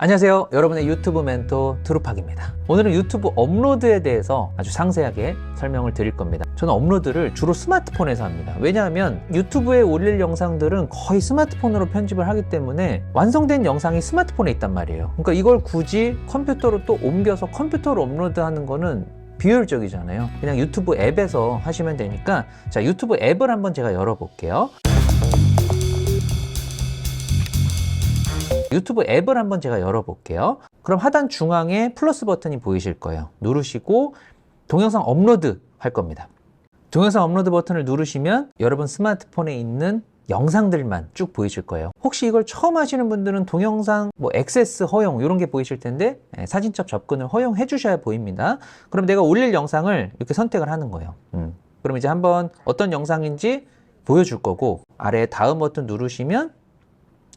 안녕하세요. 여러분의 유튜브 멘토 트루팍입니다. 오늘은 유튜브 업로드에 대해서 아주 상세하게 설명을 드릴 겁니다. 저는 업로드를 주로 스마트폰에서 합니다. 왜냐하면 유튜브에 올릴 영상들은 거의 스마트폰으로 편집을 하기 때문에 완성된 영상이 스마트폰에 있단 말이에요. 그러니까 이걸 굳이 컴퓨터로 또 옮겨서 컴퓨터로 업로드하는 거는 비효율적이잖아요. 그냥 유튜브 앱에서 하시면 되니까 자 유튜브 앱을 한번 제가 열어볼게요. 유튜브 앱을 한번 제가 열어볼게요. 그럼 하단 중앙에 플러스 버튼이 보이실 거예요. 누르시고 동영상 업로드 할 겁니다. 동영상 업로드 버튼을 누르시면 여러분 스마트폰에 있는 영상들만 쭉 보이실 거예요. 혹시 이걸 처음 하시는 분들은 동영상 뭐 액세스 허용 이런 게 보이실 텐데 예, 사진첩 접근을 허용해 주셔야 보입니다. 그럼 내가 올릴 영상을 이렇게 선택을 하는 거예요. 음. 그럼 이제 한번 어떤 영상인지 보여줄 거고 아래 다음 버튼 누르시면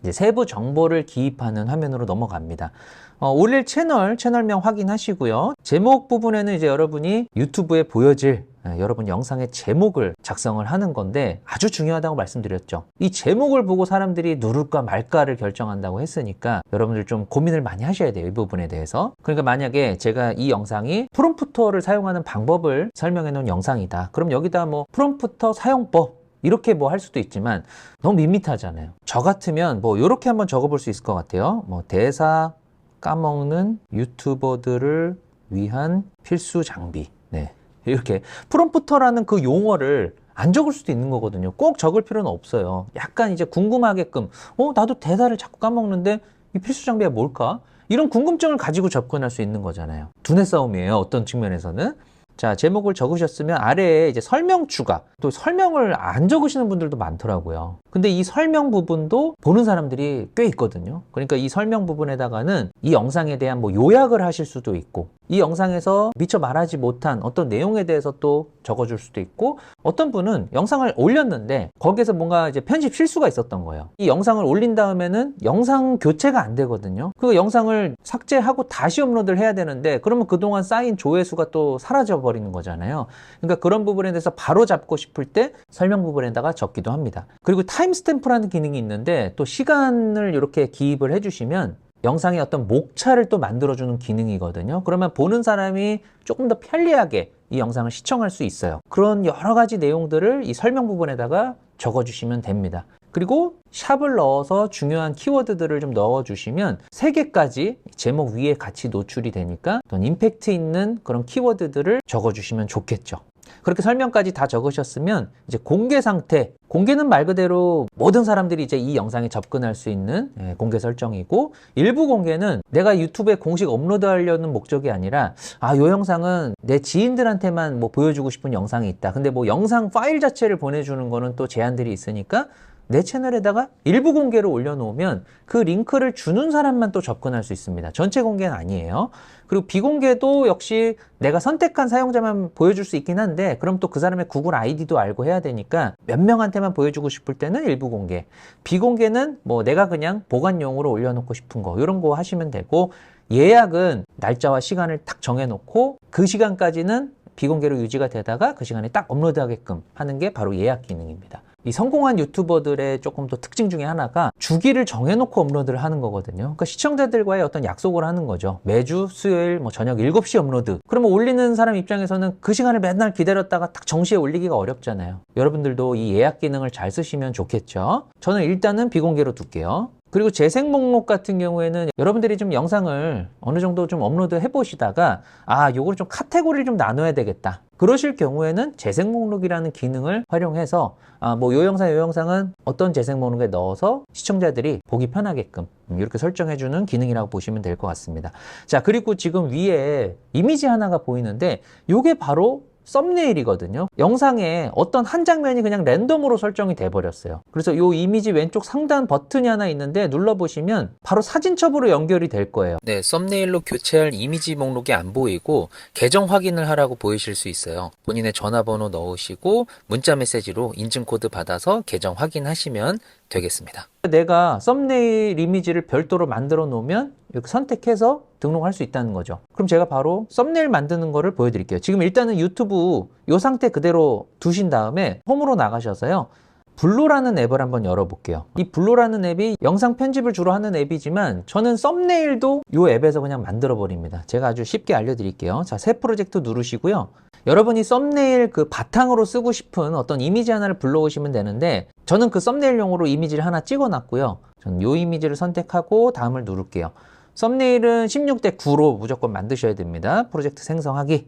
이제 세부 정보를 기입하는 화면으로 넘어갑니다. 어, 올릴 채널, 채널명 확인하시고요. 제목 부분에는 이제 여러분이 유튜브에 보여질 예, 여러분 영상의 제목을 작성을 하는 건데 아주 중요하다고 말씀드렸죠. 이 제목을 보고 사람들이 누를까 말까를 결정한다고 했으니까 여러분들 좀 고민을 많이 하셔야 돼요. 이 부분에 대해서. 그러니까 만약에 제가 이 영상이 프롬프터를 사용하는 방법을 설명해 놓은 영상이다. 그럼 여기다 뭐 프롬프터 사용법 이렇게 뭐 할 수도 있지만 너무 밋밋하잖아요. 저 같으면 뭐 이렇게 한번 적어볼 수 있을 것 같아요. 뭐 대사 까먹는 유튜버들을 위한 필수 장비. 네. 이렇게 프롬프터라는 그 용어를 안 적을 수도 있는 거거든요. 꼭 적을 필요는 없어요. 약간 이제 궁금하게끔, 어, 나도 대사를 자꾸 까먹는데 이 필수 장비가 뭘까? 이런 궁금증을 가지고 접근할 수 있는 거잖아요. 두뇌 싸움이에요. 어떤 측면에서는. 자, 제목을 적으셨으면 아래에 이제 설명 추가, 또 설명을 안 적으시는 분들도 많더라고요. 근데 이 설명 부분도 보는 사람들이 꽤 있거든요. 그러니까 이 설명 부분에다가는 이 영상에 대한 뭐 요약을 하실 수도 있고, 이 영상에서 미처 말하지 못한 어떤 내용에 대해서 또 적어줄 수도 있고, 어떤 분은 영상을 올렸는데 거기에서 뭔가 이제 편집 실수가 있었던 거예요. 이 영상을 올린 다음에는 영상 교체가 안 되거든요. 그 영상을 삭제하고 다시 업로드를 해야 되는데 그러면 그동안 쌓인 조회수가 또 사라져 버 리는 거잖아요. 그러니까 그런 부분에 대해서 바로 잡고 싶을 때 설명 부분에다가 적기도 합니다. 그리고 타임스탬프라는 기능이 있는데 또 시간을 이렇게 기입을 해주시면 영상의 어떤 목차를 또 만들어주는 기능이거든요. 그러면 보는 사람이 조금 더 편리하게 이 영상을 시청할 수 있어요. 그런 여러 가지 내용들을 이 설명 부분에다가 적어주시면 됩니다. 그리고 샵을 넣어서 중요한 키워드들을 좀 넣어주시면 세 개까지 제목 위에 같이 노출이 되니까 어떤 임팩트 있는 그런 키워드들을 적어주시면 좋겠죠. 그렇게 설명까지 다 적으셨으면 이제 공개 상태, 공개는 말 그대로 모든 사람들이 이제 이 영상에 접근할 수 있는 예, 공개 설정이고 일부 공개는 내가 유튜브에 공식 업로드하려는 목적이 아니라 아, 요 영상은 내 지인들한테만 뭐 보여주고 싶은 영상이 있다. 근데 뭐 영상 파일 자체를 보내주는 거는 또 제한들이 있으니까 내 채널에다가 일부 공개를 올려놓으면 그 링크를 주는 사람만 또 접근할 수 있습니다. 전체 공개는 아니에요. 그리고 비공개도 역시 내가 선택한 사용자만 보여줄 수 있긴 한데 그럼 또 그 사람의 구글 아이디도 알고 해야 되니까 몇 명한테만 보여주고 싶을 때는 일부 공개. 비공개는 뭐 내가 그냥 보관용으로 올려놓고 싶은 거 이런 거 하시면 되고 예약은 날짜와 시간을 딱 정해놓고 그 시간까지는 비공개로 유지가 되다가 그 시간에 딱 업로드하게끔 하는 게 바로 예약 기능입니다. 이 성공한 유튜버들의 조금 더 특징 중에 하나가 주기를 정해놓고 업로드를 하는 거거든요. 그러니까 시청자들과의 어떤 약속을 하는 거죠. 매주 수요일 뭐 저녁 7시 업로드. 그러면 올리는 사람 입장에서는 그 시간을 맨날 기다렸다가 딱 정시에 올리기가 어렵잖아요. 여러분들도 이 예약 기능을 잘 쓰시면 좋겠죠. 저는 일단은 비공개로 둘게요. 그리고 재생 목록 같은 경우에는 여러분들이 좀 영상을 어느 정도 좀 업로드 해 보시다가 아, 요걸 좀 카테고리를 좀 나눠야 되겠다. 그러실 경우에는 재생 목록이라는 기능을 활용해서 아, 뭐 요 영상 요 영상은 어떤 재생 목록에 넣어서 시청자들이 보기 편하게끔 이렇게 설정해 주는 기능이라고 보시면 될 것 같습니다. 자, 그리고 지금 위에 이미지 하나가 보이는데 요게 바로 썸네일이거든요. 영상에 어떤 한 장면이 그냥 랜덤으로 설정이 돼 버렸어요. 그래서 요 이미지 왼쪽 상단 버튼이 하나 있는데 눌러 보시면 바로 사진첩으로 연결이 될 거예요. 네, 썸네일로 교체할 이미지 목록이 안 보이고 계정 확인을 하라고 보이실 수 있어요. 본인의 전화번호 넣으시고 문자 메시지로 인증 코드 받아서 계정 확인하시면 되겠습니다. 내가 썸네일 이미지를 별도로 만들어 놓으면 이렇게 선택해서 등록할 수 있다는 거죠. 그럼 제가 바로 썸네일 만드는 거를 보여드릴게요. 지금 일단은 유튜브 이 상태 그대로 두신 다음에 홈으로 나가셔서요. 블로라는 앱을 한번 열어볼게요. 이 블로라는 앱이 영상 편집을 주로 하는 앱이지만 저는 썸네일도 이 앱에서 그냥 만들어 버립니다. 제가 아주 쉽게 알려드릴게요. 자, 새 프로젝트 누르시고요. 여러분이 썸네일 그 바탕으로 쓰고 싶은 어떤 이미지 하나를 불러오시면 되는데 저는 그 썸네일용으로 이미지를 하나 찍어 놨고요. 저는 이 이미지를 선택하고 다음을 누를게요. 썸네일은 16대 9로 무조건 만드셔야 됩니다. 프로젝트 생성하기.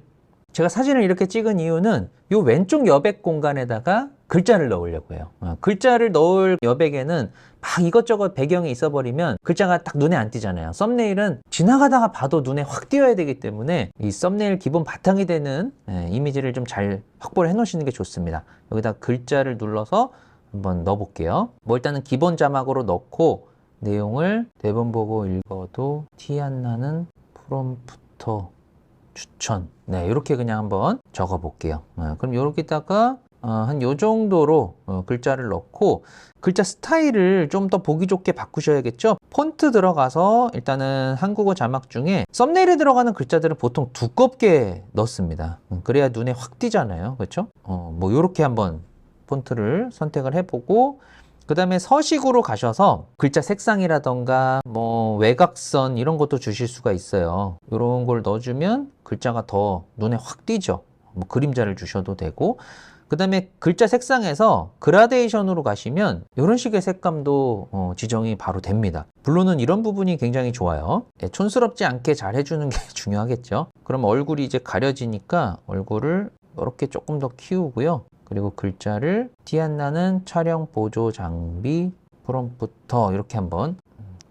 제가 사진을 이렇게 찍은 이유는 이 왼쪽 여백 공간에다가 글자를 넣으려고 해요. 어, 글자를 넣을 여백에는 막 이것저것 배경이 있어버리면 글자가 딱 눈에 안 띄잖아요. 썸네일은 지나가다가 봐도 눈에 확 띄어야 되기 때문에 이 썸네일 기본 바탕이 되는 예, 이미지를 좀 잘 확보를 해 놓으시는 게 좋습니다. 여기다 글자를 눌러서 한번 넣어 볼게요. 뭐 일단은 기본 자막으로 넣고 내용을 대본 보고 읽어도 티 안 나는 프롬프터 추천. 네, 이렇게 그냥 한번 적어 볼게요. 어, 그럼 여기다가 어, 한요 정도로 어, 글자를 넣고 글자 스타일을 좀 더 보기 좋게 바꾸셔야겠죠. 폰트 들어가서 일단은 한국어 자막 중에 썸네일에 들어가는 글자들은 보통 두껍게 넣습니다. 음, 그래야 눈에 확 띄잖아요. 그렇죠? 어, 뭐 요렇게 한번 폰트를 선택을 해보고 그 다음에 서식으로 가셔서 글자 색상이라던가 뭐 외곽선 이런 것도 주실 수가 있어요. 이런 걸 넣어주면 글자가 더 눈에 확 띄죠. 뭐 그림자를 주셔도 되고 그 다음에 글자 색상에서 그라데이션으로 가시면 이런 식의 색감도 어, 지정이 바로 됩니다. 물론은 이런 부분이 굉장히 좋아요. 예, 촌스럽지 않게 잘 해주는 게 중요하겠죠. 그럼 얼굴이 이제 가려지니까 얼굴을 이렇게 조금 더 키우고요. 그리고 글자를 티안 나는 촬영 보조 장비 프롬프터 이렇게 한번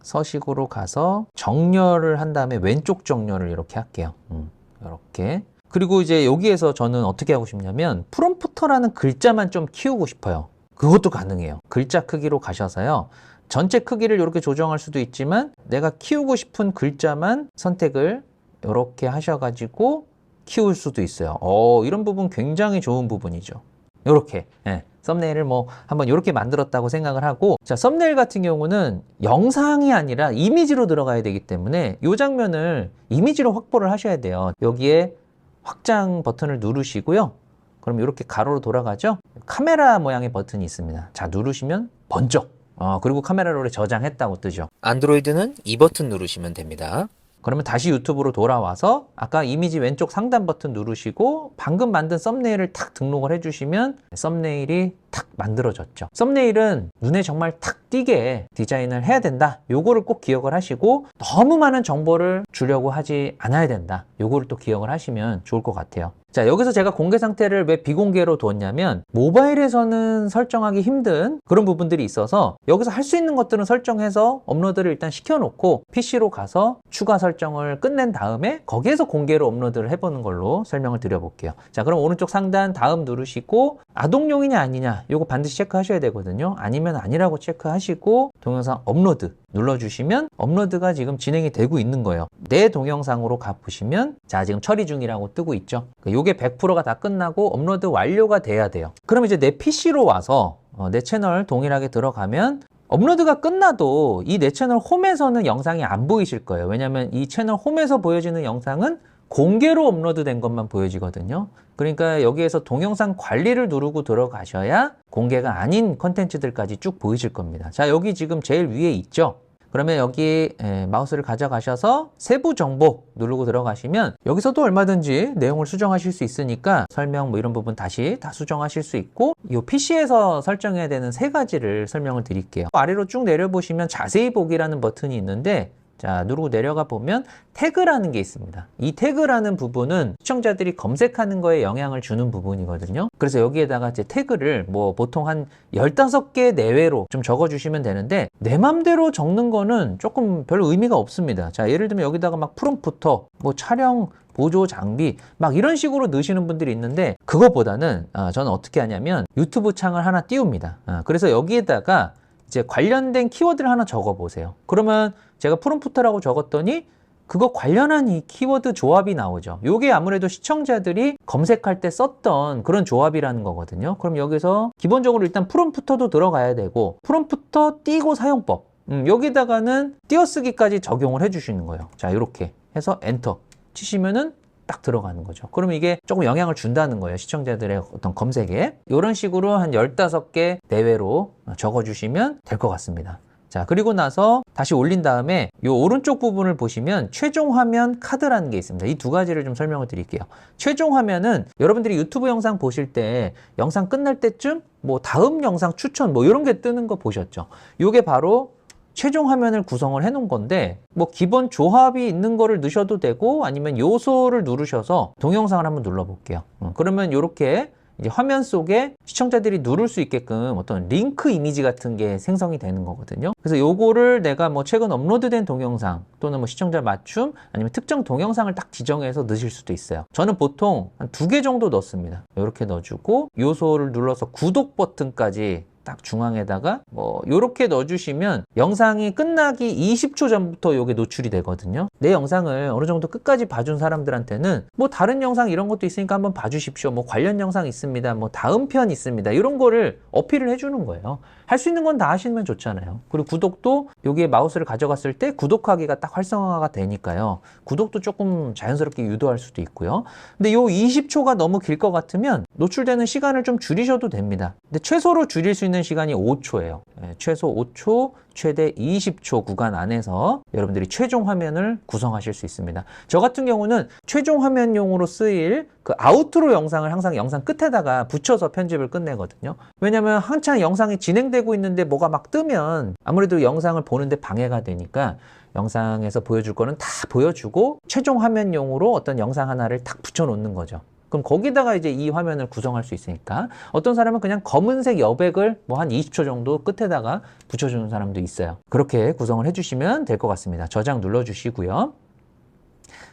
서식으로 가서 정렬을 한 다음에 왼쪽 정렬을 이렇게 할게요. 음, 이렇게. 그리고 이제 여기에서 저는 어떻게 하고 싶냐면 프롬프터라는 글자만 좀 키우고 싶어요. 그것도 가능해요. 글자 크기로 가셔서요. 전체 크기를 이렇게 조정할 수도 있지만 내가 키우고 싶은 글자만 선택을 이렇게 하셔가지고 키울 수도 있어요. 어, 이런 부분 굉장히 좋은 부분이죠. 요렇게 예, 썸네일을 뭐 한번 요렇게 만들었다고 생각을 하고 자 썸네일 같은 경우는 영상이 아니라 이미지로 들어가야 되기 때문에 이 장면을 이미지로 확보를 하셔야 돼요. 여기에 확장 버튼을 누르시고요. 그럼 이렇게 가로로 돌아가죠? 카메라 모양의 버튼이 있습니다. 자 누르시면 번쩍. 어, 그리고 카메라로 저장했다고 뜨죠. 안드로이드는 이 버튼 누르시면 됩니다. 그러면 다시 유튜브로 돌아와서 아까 이미지 왼쪽 상단 버튼 누르시고 방금 만든 썸네일을 탁 등록을 해주시면 썸네일이 탁 만들어졌죠. 썸네일은 눈에 정말 탁 띄게 디자인을 해야 된다. 요거를 꼭 기억을 하시고 너무 많은 정보를 주려고 하지 않아야 된다. 요거를 또 기억을 하시면 좋을 것 같아요. 자, 여기서 제가 공개 상태를 왜 비공개로 두었냐면 모바일에서는 설정하기 힘든 그런 부분들이 있어서 여기서 할 수 있는 것들은 설정해서 업로드를 일단 시켜놓고 PC로 가서 추가 설정을 끝낸 다음에 거기에서 공개로 업로드를 해보는 걸로 설명을 드려볼게요. 자, 그럼 오른쪽 상단 다음 누르시고 아동용이냐 아니냐 요거 반드시 체크하셔야 되거든요. 아니면 아니라고 체크하시고 동영상 업로드 눌러주시면 업로드가 지금 진행이 되고 있는 거예요. 내 동영상으로 가보시면 자 지금 처리 중이라고 뜨고 있죠. 요게 100%가 다 끝나고 업로드 완료가 돼야 돼요. 그럼 이제 내 PC로 와서 어, 내 채널 동일하게 들어가면 업로드가 끝나도 이 내 채널 홈에서는 영상이 안 보이실 거예요. 왜냐하면 이 채널 홈에서 보여지는 영상은 공개로 업로드된 것만 보여지거든요. 그러니까 여기에서 동영상 관리를 누르고 들어가셔야 공개가 아닌 컨텐츠들까지 쭉 보이실 겁니다. 자, 여기 지금 제일 위에 있죠? 그러면 여기 에, 마우스를 가져가셔서 세부 정보 누르고 들어가시면 여기서도 얼마든지 내용을 수정하실 수 있으니까 설명 뭐 이런 부분 다시 다 수정하실 수 있고 이 PC에서 설정해야 되는 세 가지를 설명을 드릴게요. 아래로 쭉 내려보시면 자세히 보기라는 버튼이 있는데 자, 누르고 내려가 보면 태그라는 게 있습니다. 이 태그라는 부분은 시청자들이 검색하는 거에 영향을 주는 부분이거든요. 그래서 여기에다가 이제 태그를 뭐 보통 한 15개 내외로 좀 적어 주시면 되는데 내 맘대로 적는 거는 조금 별 의미가 없습니다. 자, 예를 들면 여기다가 막 프롬프터, 뭐 촬영 보조 장비 막 이런 식으로 넣으시는 분들이 있는데 그것보다는 아, 저는 어떻게 하냐면 유튜브 창을 하나 띄웁니다. 아, 그래서 여기에다가 이제 관련된 키워드를 하나 적어 보세요. 그러면 제가 프롬프트라고 적었더니 그거 관련한 이 키워드 조합이 나오죠. 요게 아무래도 시청자들이 검색할 때 썼던 그런 조합이라는 거거든요. 그럼 여기서 기본적으로 일단 프롬프터도 들어가야 되고 프롬프터 띄고 사용법 음, 여기다가는 띄어쓰기까지 적용을 해주시는 거예요. 자 이렇게 해서 엔터 치시면은 딱 들어가는 거죠. 그러면 이게 조금 영향을 준다는 거예요. 시청자들의 어떤 검색에. 이런 식으로 한 15개 내외로 적어주시면 될 것 같습니다. 자, 그리고 나서 다시 올린 다음에 이 오른쪽 부분을 보시면 최종 화면 카드라는 게 있습니다. 이 두 가지를 좀 설명을 드릴게요. 최종 화면은 여러분들이 유튜브 영상 보실 때 영상 끝날 때쯤 뭐 다음 영상 추천 뭐 이런 게 뜨는 거 보셨죠? 이게 바로 최종 화면을 구성을 해 놓은 건데 뭐 기본 조합이 있는 거를 넣으셔도 되고 아니면 요소를 누르셔서 동영상을 한번 눌러 볼게요. 그러면 이렇게 이제 화면 속에 시청자들이 누를 수 있게끔 어떤 링크 이미지 같은 게 생성이 되는 거거든요. 그래서 요거를 내가 뭐 최근 업로드된 동영상 또는 뭐 시청자 맞춤 아니면 특정 동영상을 딱 지정해서 넣으실 수도 있어요. 저는 보통 한 두 개 정도 넣습니다. 이렇게 넣어주고 요소를 눌러서 구독 버튼까지 딱 중앙에다가 뭐 요렇게 넣어주시면 영상이 끝나기 20초 전부터 요게 노출이 되거든요. 내 영상을 어느 정도 끝까지 봐준 사람들한테는 뭐 다른 영상 이런 것도 있으니까 한번 봐주십시오. 뭐 관련 영상 있습니다. 뭐 다음 편 있습니다. 이런 거를 어필을 해주는 거예요. 할 수 있는 건 다 하시면 좋잖아요. 그리고 구독도 여기에 마우스를 가져갔을 때 구독하기가 딱 활성화가 되니까요. 구독도 조금 자연스럽게 유도할 수도 있고요. 근데 요 20초가 너무 길 것 같으면 노출되는 시간을 좀 줄이셔도 됩니다. 근데 최소로 줄일 수 있는 시간이 5초예요 최소 5초 최대 20초 구간 안에서 여러분들이 최종 화면을 구성하실 수 있습니다. 저 같은 경우는 최종 화면용으로 쓰일 그 아우트로 영상을 항상 영상 끝에다가 붙여서 편집을 끝내거든요. 왜냐면 한창 영상이 진행되고 있는데 뭐가 막 뜨면 아무래도 영상을 보는데 방해가 되니까 영상에서 보여줄 거는 다 보여주고 최종 화면용으로 어떤 영상 하나를 딱 붙여 놓는 거죠. 그럼 거기다가 이제 이 화면을 구성할 수 있으니까 어떤 사람은 그냥 검은색 여백을 뭐 한 20초 정도 끝에다가 붙여주는 사람도 있어요. 그렇게 구성을 해주시면 될 것 같습니다. 저장 눌러주시고요.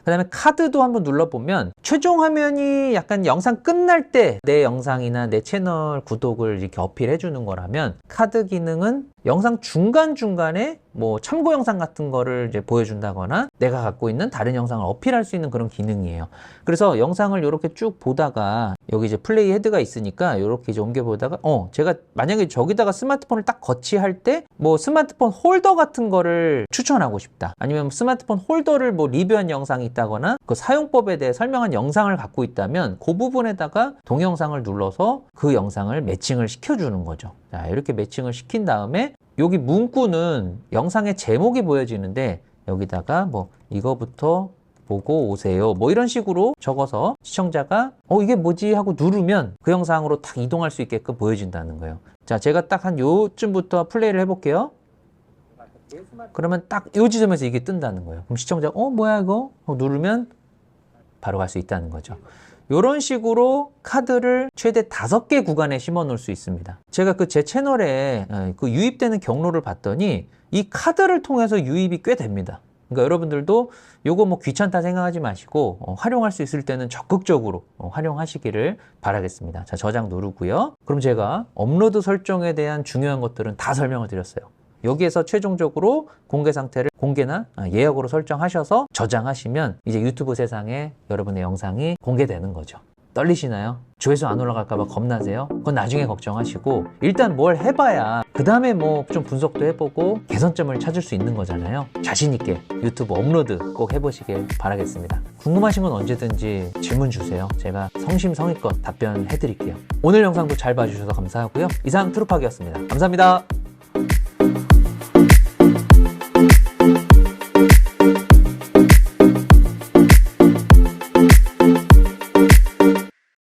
그 다음에 카드도 한번 눌러보면 최종 화면이 약간 영상 끝날 때 내 영상이나 내 채널 구독을 이렇게 어필해 주는 거라면 카드 기능은 영상 중간중간에 뭐 참고 영상 같은 거를 이제 보여준다거나 내가 갖고 있는 다른 영상을 어필할 수 있는 그런 기능이에요. 그래서 영상을 이렇게 쭉 보다가 여기 이제 플레이 헤드가 있으니까 이렇게 이제 옮겨 보다가 어 제가 만약에 저기다가 스마트폰을 딱 거치할 때 뭐 스마트폰 홀더 같은 거를 추천하고 싶다. 아니면 스마트폰 홀더를 뭐 리뷰한 영상이 있다거나 그 사용법에 대해 설명한 영상을 갖고 있다면 그 부분에다가 동영상을 눌러서 그 영상을 매칭을 시켜주는 거죠. 자, 이렇게 매칭을 시킨 다음에 여기 문구는 영상의 제목이 보여지는데 여기다가 뭐 이거부터 보고 오세요. 뭐 이런 식으로 적어서 시청자가 어 이게 뭐지 하고 누르면 그 영상으로 딱 이동할 수 있게끔 보여진다는 거예요. 자, 제가 딱 한 요쯤부터 플레이를 해볼게요. 그러면 딱 요 지점에서 이게 뜬다는 거예요. 그럼 시청자가 어 뭐야 이거? 하고 누르면 바로 갈 수 있다는 거죠. 이런 식으로 카드를 최대 다섯 개 구간에 심어 놓을 수 있습니다. 제가 그 제 채널에 어, 그 유입되는 경로를 봤더니 이 카드를 통해서 유입이 꽤 됩니다. 그러니까 여러분들도 요거 뭐 귀찮다 생각하지 마시고 어, 활용할 수 있을 때는 적극적으로 어, 활용하시기를 바라겠습니다. 자, 저장 누르고요. 그럼 제가 업로드 설정에 대한 중요한 것들은 다 설명을 드렸어요. 여기에서 최종적으로 공개 상태를 공개나 예약으로 설정하셔서 저장하시면 이제 유튜브 세상에 여러분의 영상이 공개되는 거죠. 떨리시나요? 조회수 안 올라갈까봐 겁나세요? 그건 나중에 걱정하시고 일단 뭘 해봐야 그 다음에 뭐 좀 분석도 해보고 개선점을 찾을 수 있는 거잖아요. 자신 있게 유튜브 업로드 꼭 해보시길 바라겠습니다. 궁금하신 건 언제든지 질문 주세요. 제가 성심성의껏 답변해드릴게요. 오늘 영상도 잘 봐주셔서 감사하고요. 이상 트루팍이었습니다. 감사합니다.